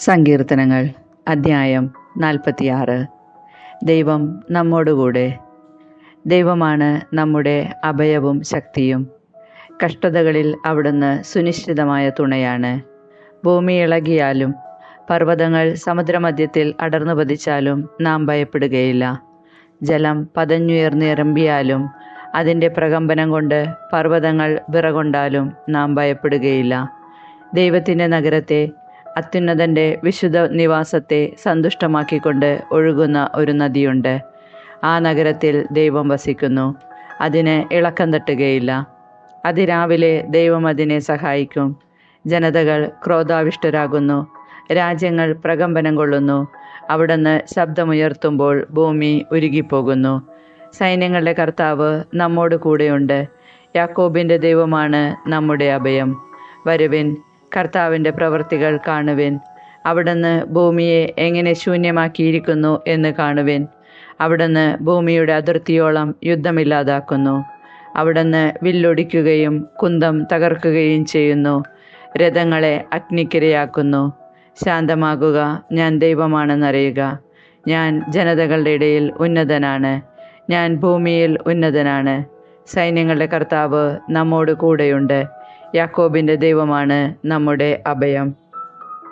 സങ്കീർത്തനങ്ങൾ അധ്യായം നാൽപ്പത്തിയാറ്. ദൈവം നമ്മോടുകൂടെ. ദൈവമാണ് നമ്മുടെ അഭയവും ശക്തിയും. കഷ്ടതകളിൽ അവിടുന്ന് സുനിശ്ചിതമായ തുണയാണ്. ഭൂമി ഇളകിയാലും പർവതങ്ങൾ സമുദ്രമധ്യത്തിൽ അടർന്നു പതിച്ചാലും നാം ഭയപ്പെടുകയില്ല. ജലം പതഞ്ഞുയർന്നിറമ്പിയാലും അതിന്റെ പ്രകമ്പനം കൊണ്ട് പർവതങ്ങൾ വിറകൊണ്ടാലും നാം ഭയപ്പെടുകയില്ല. ദൈവത്തിന്റെ നഗരത്തെ അത്യുന്നതന്റെ വിശുദ്ധ നിവാസത്തെ സന്തുഷ്ടമാക്കിക്കൊണ്ട് ഒഴുകുന്ന ഒരു നദിയുണ്ട്. ആ നഗരത്തിൽ ദൈവം വസിക്കുന്നു. അതിന് ഇളക്കം തട്ടുകയില്ല. അതിരാവിലെ ദൈവം അതിനെ സഹായിക്കും. ജനതകൾ ക്രോധാവിഷ്ടരാകുന്നു. രാജ്യങ്ങൾ പ്രകമ്പനം കൊള്ളുന്നു. അവിടുന്ന് ശബ്ദമുയർത്തുമ്പോൾ ഭൂമി ഉരുകിപ്പോകുന്നു. സൈന്യങ്ങളുടെ കർത്താവ് നമ്മോട് കൂടെയുണ്ട്. യാക്കോബിന്റെ ദൈവമാണ് നമ്മുടെ അഭയം. വരുവിൻ കർത്താവിന്റെ പ്രവൃത്തികൾ കാണുവിൻ. അവിടുന്ന് ഭൂമിയെ എങ്ങനെ ശൂന്യമാക്കിയിരിക്കുന്നു എന്ന് കാണുവിൻ. അവിടുന്ന് ഭൂമിയുടെ അതിർത്തിയോളം യുദ്ധമില്ലാതാക്കുന്നു. അവിടുന്ന് വില്ലൊടിക്കുകയും കുന്തം തകർക്കുകയും ചെയ്യുന്നു. രഥങ്ങളെ അഗ്നിക്കിരയാക്കുന്നു. ശാന്തമാകുക ഞാൻ ദൈവമാണെന്നറിയുക. ഞാൻ ജനതകളുടെ ഇടയിൽ ഉന്നതനാണ്. ഞാൻ ഭൂമിയിൽ ഉന്നതനാണ്. സൈന്യങ്ങളുടെ കർത്താവ് നമ്മോട് കൂടെയുണ്ട്. യാക്കോബിന്റെ ദൈവമാണ് നമ്മുടെ അഭയം.